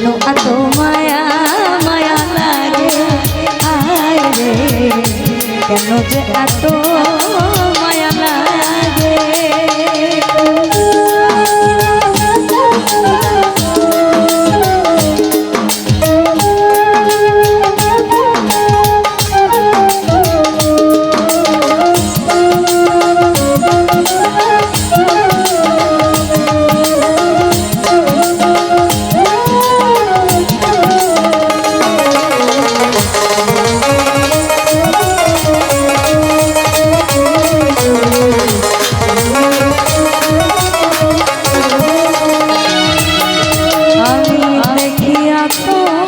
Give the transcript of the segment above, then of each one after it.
কেন এত মায়া মায়া লাগে আয় যে এত Yeah,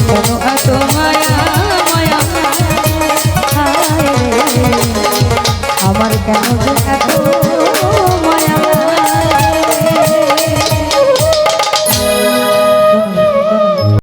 কোনো এত মায়া